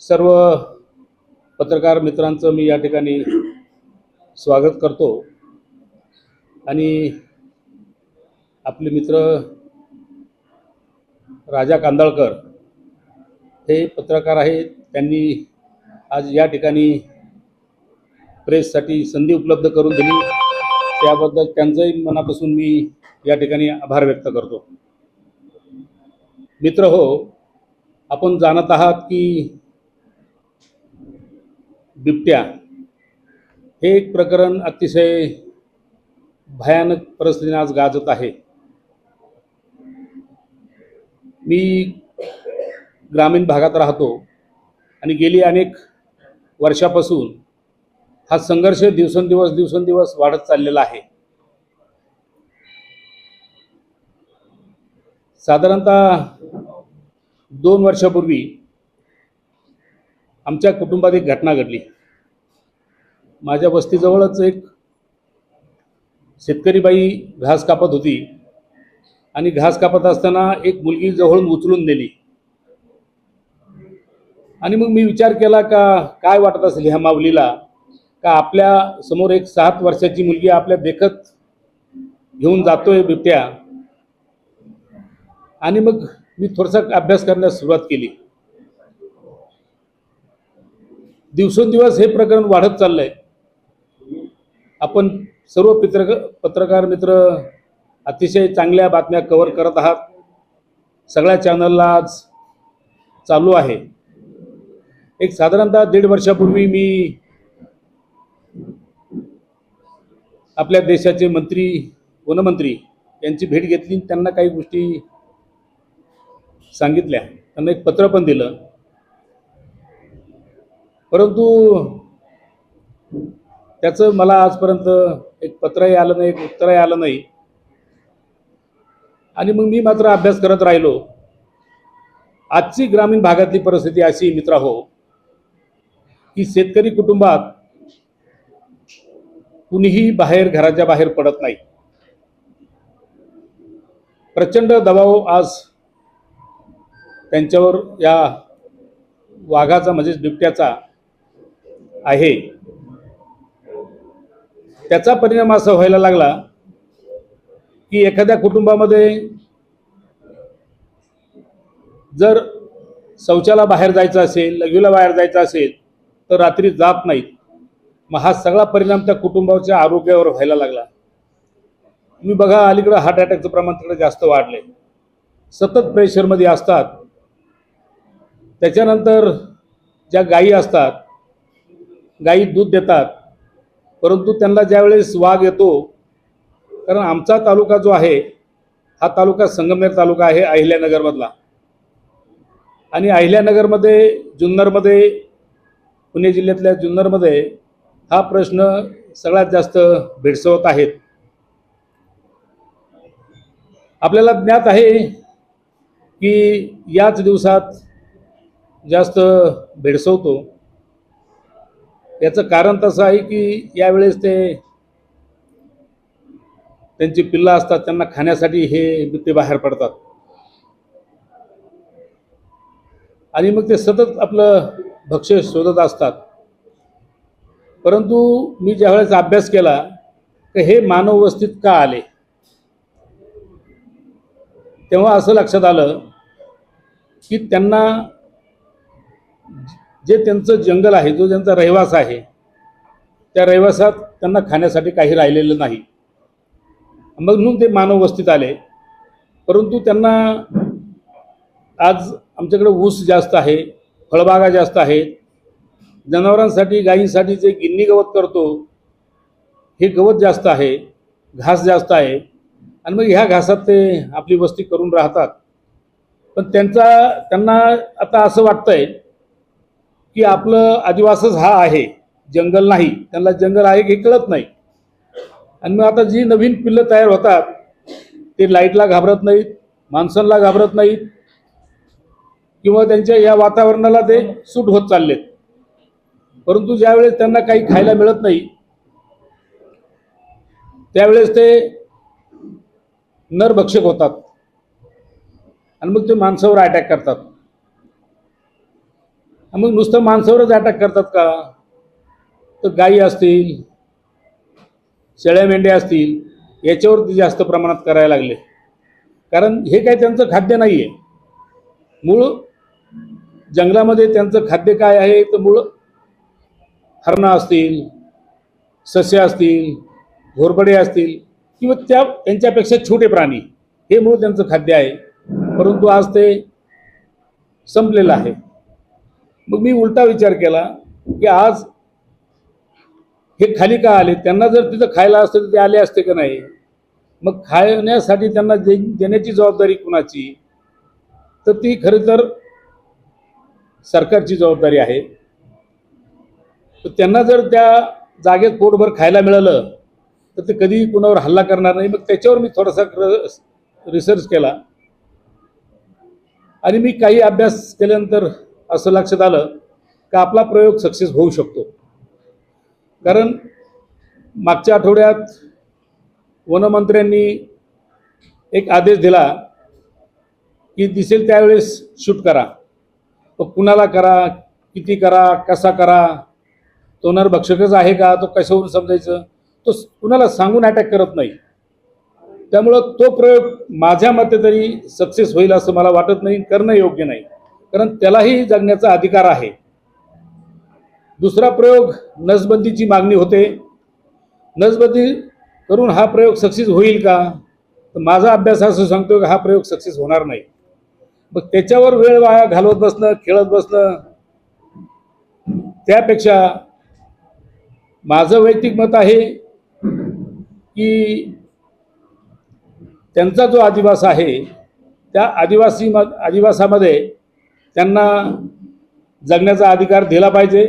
सर्व पत्रकार मित्रांचं मी या ठिकाणी स्वागत करतो. आणि आपले मित्र राजा कांदळकर हे पत्रकार आहेत. त्यांनी आज या ठिकाणी प्रेससाठी संधी उपलब्ध करून दिली. त्याबद्दल त्यांचंही मनापासून मी या ठिकाणी आभार व्यक्त करतो. मित्र हो आपण जाणत आहात की बिबट्या हे एक प्रकरण अतिशय भयानक परिस्थितीने आज गाजत आहे. मी ग्रामीण भागात राहतो आणि गेली अनेक वर्षापासून हा संघर्ष दिवसेंदिवस दिवसेंदिवस वाढत चाललेला आहे. साधारणतः दोन वर्षापूर्वी आमच्या कुटुंबात एक घटना घडली. माझ्या वस्तीजवळच एक शेतकरी बाई घास कापत होती आणि घास कापत असताना एक मुलगी जवळून उचलून दिली आणि मग मी विचार केला का काय वाटत असेल ह्या माऊलीला? का आपल्यासमोर एक सात वर्षाची मुलगी आपल्या देखत घेऊन जातोय बिबट्या? आणि मग मी थोडासा अभ्यास करण्यास सुरुवात केली. दिवसेंदिवस हे प्रकरण वाढत चाललंय. आपण सर्व पित्र पत्रकार मित्र अतिशय चांगल्या बातम्या कव्हर करत आहात. सगळ्या चॅनलला आज चालू आहे. एक साधारणतः दीड वर्षापूर्वी मी आपल्या देशाचे मंत्री वनमंत्री यांची भेट घेतली. त्यांना काही गोष्टी सांगितल्या. त्यांना एक पत्र पण दिलं. परंतु त्याचं मला आजपर्यंत एक पत्रही आलं नाही एक उत्तरही आलं नाही. आणि मग मी मात्र अभ्यास करत राहिलो. आजची ग्रामीण भागातली परिस्थिती अशी मित्र हो की शेतकरी कुटुंबात कुणीही बाहेर घराच्या बाहेर पडत नाही. प्रचंड दबाव आज त्यांच्यावर या वाघाचा म्हणजेच बिबट्याचा आहे. त्याचा परिणाम असा व्हायला लागला की एखाद्या कुटुंबामध्ये जर शौचाला बाहेर जायचं असेल लघवीला बाहेर जायचं असेल तर रात्री जात नाहीत. मग हा सगळा परिणाम त्या कुटुंबाच्या आरोग्यावर व्हायला लागला. तुम्ही बघा अलीकडं हार्ट अटॅकचं प्रमाण तिकडे जास्त वाढले सतत प्रेशरमध्ये असतात. त्याच्यानंतर ज्या गायी असतात गायी दूध देतात परंतु त्यांना ज्यावेळेस वाघ येतो कारण आमचा तालुका जो आहे हा तालुका संगमनेर तालुका आहे अहिल्यानगरमधला. आणि अहिल्यानगरमध्ये जुन्नरमध्ये पुणे जिल्ह्यातल्या जुन्नरमध्ये हा प्रश्न सगळ्यात जास्त भेडसवत आहेत. आपल्याला ज्ञात आहे की याच दिवसात जास्त भेडसवतो. याचं कारण तसं आहे की यावेळेस ते त्यांची पिल्लं असतात त्यांना खाण्यासाठी हे ते बाहेर पडतात. आणि मग ते सतत आपलं भक्ष्य शोधत असतात. परंतु मी ज्यावेळेस अभ्यास केला की हे मानव वस्तीत का आले? तेव्हा असं लक्षात आलं की त्यांना जे त्यांचं जंगल आहे जो त्यांचा रहिवास आहे त्या रहिवासात त्यांना खाण्यासाठी काही राहिलेलं नाही. मग म्हणून ते मानव वस्तीत आले. परंतु त्यांना आज आमच्याकडे ऊस जास्त आहे फळबागा जास्त आहेत. जनावरांसाठी गायींसाठी जे गिन्नी गवत करतो हे गवत जास्त आहे घास जास्त आहे. आणि मग ह्या घासात ते आपली वस्ती करून राहतात. पण त्यांचा त्यांना आता असं वाटतंय की आपलं आदिवासच हा आहे. जंगल नाही. त्यांना जंगल आहे हे कळत नाही. आणि मग आता जी नवीन पिल्लं तयार होतात ते लाईटला घाबरत नाहीत माणसांना घाबरत नाहीत किंवा त्यांच्या या वातावरणाला ते सूट होत चाललेत. परंतु ज्यावेळेस त्यांना काही खायला मिळत नाही त्यावेळेस ते नरभक्षक होतात. आणि मग ते माणसावर अटॅक करतात. मग नुसतं माणसावरच अटॅक करतात का? तर गायी असतील शेळ्या मेंढ्या असतील याच्यावरती जास्त प्रमाणात करायला लागले. कारण हे काय त्यांचं खाद्य नाही आहे मूळ जंगलामध्ये त्यांचं खाद्य काय आहे? तर मूळ हरणं असतील सस्य असतील घोरबडे असतील किंवा त्या त्यांच्यापेक्षा छोटे प्राणी. हे मूळ त्यांचं खाद्य आहे. परंतु आज ते संपलेलं आहे. मग मी उलटा विचार केला की आज हे खाली का आले? त्यांना जर तिथं खायला असतं तर ते आले असते का नाही? मग खाण्यासाठी त्यांना दे देण्याची जबाबदारी कुणाची? तर ती खरं तर सरकारची जबाबदारी आहे. तर त्यांना जर त्या जागेत पोटभर खायला मिळालं तर ते कधीही कुणावर हल्ला करणार नाही. मग त्याच्यावर मी थोडासा रिसर्च केला. आणि मी काही अभ्यास केल्यानंतर असं लक्षात आलं का आपला प्रयोग सक्सेस होऊ शकतो. कारण मागच्या आठवड्यात वनमंत्र्यांनी एक आदेश दिला की दिसेल त्यावेळेस शूट करा. तो कुणाला करा किती करा कसा करा तो नरभक्षकच आहे का तो कशावरून समजायचं तो कुणाला सांगून अटॅक करत नाही. त्यामुळं तो प्रयोग माझ्या मते तरी सक्सेस होईल असं मला वाटत नाही करणं योग्य नाही. कारण त्यालाही जगण्याचा अधिकार आहे. दुसरा प्रयोग नसबंदीची मागणी होते. नसबंदी करून हा प्रयोग सक्सेस होईल का? तर माझा अभ्यास असं सांगतो की हा प्रयोग सक्सेस होणार नाही. मग त्याच्यावर वेळ वाया घालवत बसणं खेळत बसणं त्यापेक्षा माझं वैयक्तिक मत आहे की त्यांचा जो आदिवास आहे त्या आदिवासी म आदिवासामध्ये त्यांना जगण्याचा अधिकार दिला पाहिजे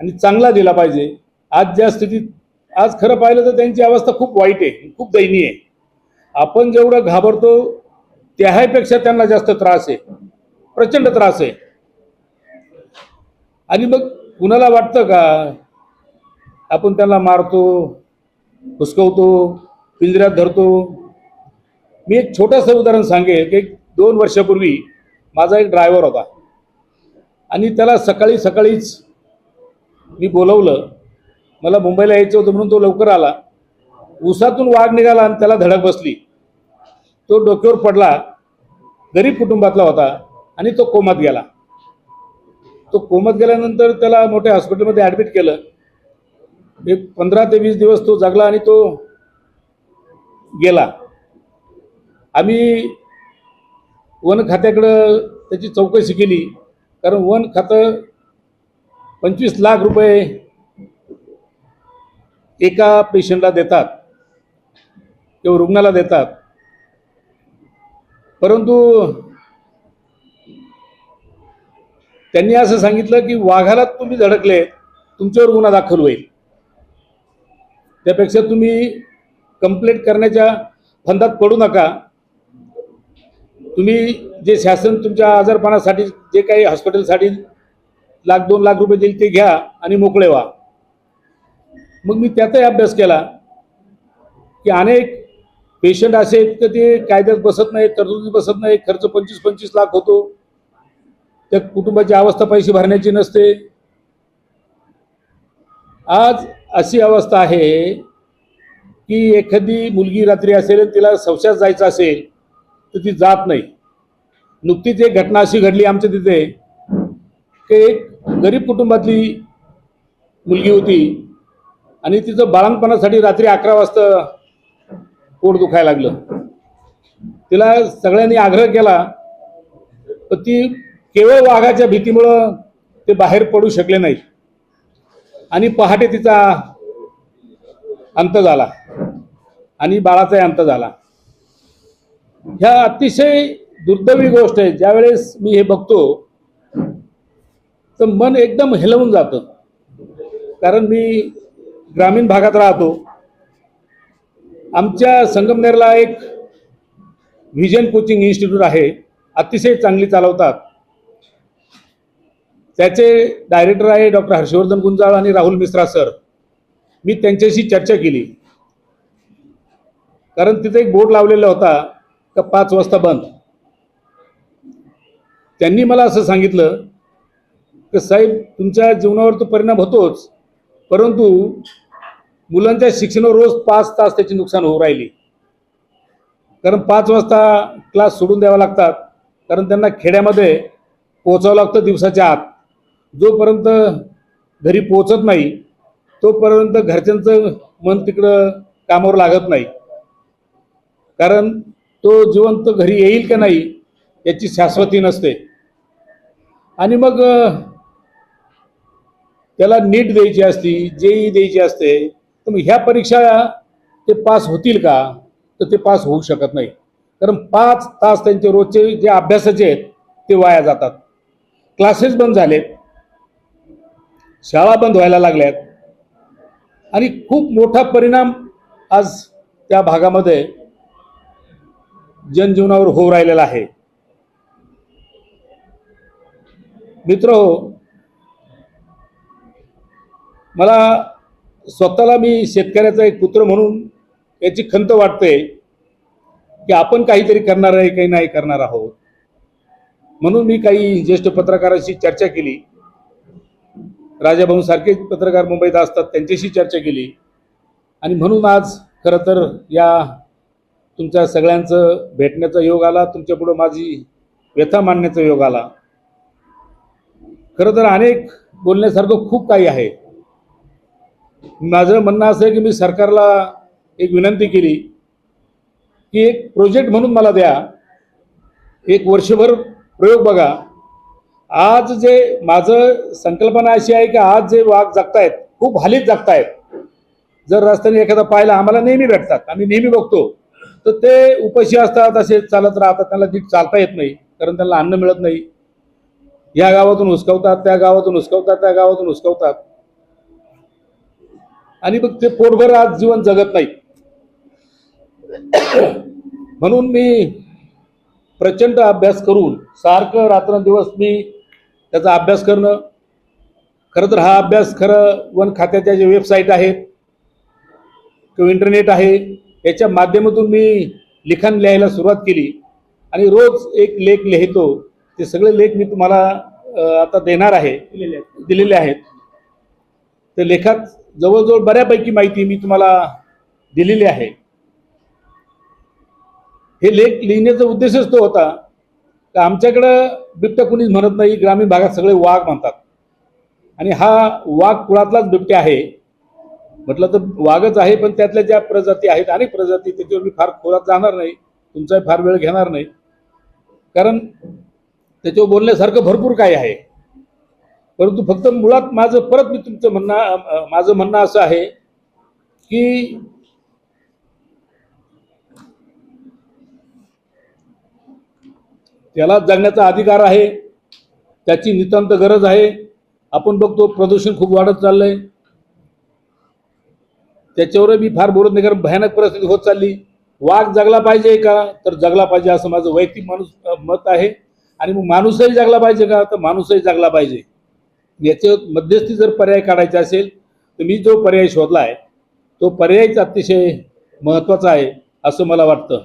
आणि चांगला दिला पाहिजे. आज ज्या स्थितीत आज खरं पाहिलं तर त्यांची अवस्था खूप वाईट आहे खूप दयनीय आहे. आपण जेवढं घाबरतो त्याहीपेक्षा त्यांना जास्त त्रास आहे. प्रचंड त्रास आहे. आणि मग कुणाला वाटतं का? आपण त्यांना मारतो हुसकवतो पिंजऱ्यात धरतो. मी एक छोटंसं उदाहरण सांगेल की एक दोन वर्षापूर्वी माझा एक ड्रायव्हर होता. आणि त्याला सकाळी सकाळीच मी बोलवलं. मला मुंबईला यायचं होतं म्हणून तो लवकर आला. उसातून वाघ निघाला आणि त्याला धडक बसली. तो डोक्यावर पडला. गरीब कुटुंबातला होता आणि तो कोमात गेला. तो कोमात गेल्यानंतर त्याला मोठ्या हॉस्पिटलमध्ये ॲडमिट केलं. एक पंधरा ते वीस दिवस तो जगला आणि तो गेला. आम्ही वन खात्याकडं त्याची चौकशी केली. कारण वन खातं पंचवीस लाख रुपये एका पेशंटला देतात. किंवा रुग्णाला देतात. परंतु त्यांनी असं सांगितलं की वाघाला तुम्ही धडकले तुमच्यावर गुन्हा दाखल होईल. त्यापेक्षा तुम्ही कंप्लेंट करण्याच्या फंदात पडू नका. तुम्ही जे शासन तुमच्या आजारपणासाठी जे काही हॉस्पिटलसाठी लाख दोन लाख रुपये देईल ते घ्या आणि मोकळे व्हा. मग मी त्याचाही अभ्यास केला की अनेक पेशंट असे आहेत की ते कायद्यात बसत नाही तरतुदीत बसत नाही खर्च पंचवीस पंचवीस लाख होतो. त्या कुटुंबाची अवस्था पैसे भरण्याची नसते. आज अशी अवस्था आहे की एखादी मुलगी रात्री असेल तिला संशयात जायचं असेल तर ती जात नाही. नुकतीच एक घटना अशी घडली आमच्या तिथे की एक गरीब कुटुंबातली मुलगी होती आणि तिचं बाळणपणासाठी रात्री अकरा वाजता पोट दुखायला लागलं. तिला सगळ्यांनी आग्रह केला पण ती केवळ वाघाच्या भीतीमुळं ते बाहेर पडू शकले नाही आणि पहाटे तिचा अंत झाला आणि बाळाचाही अंत झाला. ह्या अतिशय दुर्दैवी गोष्ट आहे. ज्यावेळेस मी हे बघतो तर मन एकदम हेलवून जातं. कारण मी ग्रामीण भागात राहतो. आमच्या संगमनेरला एक व्हिजन कोचिंग इन्स्टिट्यूट आहे. अतिशय चांगली चालवतात. त्याचे डायरेक्टर आहे डॉक्टर हर्षवर्धन गुंजाळ आणि राहुल मिश्रा सर. मी त्यांच्याशी चर्चा केली. कारण तिथे एक बोर्ड लावलेला होता. का पाच वाजता बंद? त्यांनी मला असं सांगितलं की साहेब तुमच्या जीवनावर तो परिणाम होतोच परंतु मुलांच्या शिक्षणावर रोज पाच तास त्याची नुकसान होऊ राहिली. कारण पाच वाजता क्लास सोडून द्यावा लागतात कारण त्यांना खेड्यामध्ये पोचावं लागतं दिवसाच्या आत. जोपर्यंत घरी पोचत नाही तोपर्यंत घरच्यांचं मन तिकडं कामावर लागत नाही. कारण तो जिवंत घरी येईल का नाही याची शाश्वती नसते. आणि मग त्याला नीट द्यायची असती जेई द्यायची असते तर मग ह्या परीक्षा ते पास होतील का? तर ते पास होऊ शकत नाही. कारण पाच तास त्यांचे रोजचे जे अभ्यासाचे आहेत ते वाया जातात. क्लासेस बंद झालेत. शाळा बंद व्हायला लागल्यात. आणि खूप मोठा परिणाम आज त्या भागामध्ये जनजीवनावर होऊ राहिलेला आहे. मित्र मला स्वतःला मी शेतकऱ्याचा एक पुत्र म्हणून याची खंत वाटते की आपण काहीतरी करणार आहे काही नाही करणार आहोत. म्हणून मी काही ज्येष्ठ पत्रकारांशी चर्चा केली. राजाभाऊ सारखे पत्रकार मुंबईत असतात त्यांच्याशी चर्चा केली. आणि म्हणून आज खरं तर या तुमच्या सगळ्यांचं भेटण्याचा योग आला तुमच्या पुढं माझी व्यथा मांडण्याचा योग आला. खरं तर अनेक बोलण्यासारखं खूप काही आहे. माझं म्हणणं असं आहे की मी सरकारला एक विनंती केली की एक प्रोजेक्ट म्हणून मला द्या. एक वर्षभर प्रयोग बघा. आज जे माझं संकल्पना अशी आहे की आज जे वाघ जगतायत खूप हालीत जगतायत. जर रस्त्याने एखादा पाहिला आम्हाला नेहमी भेटतात आम्ही नेहमी बघतो. तर ते उपाशी असतात असे चालत राहतात त्यांना नीट चालता येत नाही कारण त्यांना अन्न मिळत नाही. या गावातून हुसकवतात त्या गावातून हुसकवतात त्या गावातून हुसकवतात. आणि मग ते पोटभर आज जीवन जगत नाही. म्हणून मी प्रचंड अभ्यास करून सारखं रात्रंदिवस मी त्याचा अभ्यास करणं खरं तर हा अभ्यास खरं वन खात्याच्या जे वेबसाईट आहेत किंवा इंटरनेट आहे याच्या माध्यमातून मी लिखाण लिहायला सुरुवात केली. आणि रोज एक लेख लिहितो. ते सगळे लेख मी तुम्हाला आता देणार आहे. दिलेले आहेत. त्या लेखात जवळजवळ बऱ्यापैकी माहिती मी तुम्हाला दिलेली आहे. हे लेख लिहिण्याचा उद्देशच तो होता की आमच्याकडं बिबट्या कुणीच म्हणत नाही. ग्रामीण भागात सगळे वाघ म्हणतात. आणि हा वाघ कुळातलाच बिबट्या आहे. म्हटलं तर वाघच आहे पण त्यातल्या ज्या प्रजाती आहेत अनेक प्रजाती त्याच्यावर मी फार खोलात जाणार नाही तुमचाही फार वेळ घेणार नाही. कारण त्याच्यावर बोलण्यासारखं भरपूर काही आहे. परंतु फक्त मुळात माझं परत मी तुमचं म्हणणं माझं म्हणणं असं आहे की त्याला जगण्याचा अधिकार आहे त्याची नितांत गरज आहे. आपण बघतो प्रदूषण खूप वाढत चाललंय. त्याच्यावर मी फार बोलत नाही कारण भयानक परिस्थिती होत चालली. वाघ जगला पाहिजे का? तर जगला पाहिजे असं माझं वैयक्तिक माणूस मत आहे. आणि मग माणूसही जगला पाहिजे का? तर माणूसही जगला पाहिजे. याच्या मध्यस्थी जर पर्याय काढायचा असेल तर मी जो पर्याय शोधला आहे तो पर्यायच अतिशय महत्त्वाचा आहे असं मला वाटतं.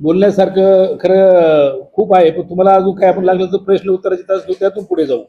बोलण्यासारखं खरं खूप आहे पण तुम्हाला अजून काय आपण लागलं तर प्रश्न उत्तराची तास घेऊ त्यातून पुढे जाऊ.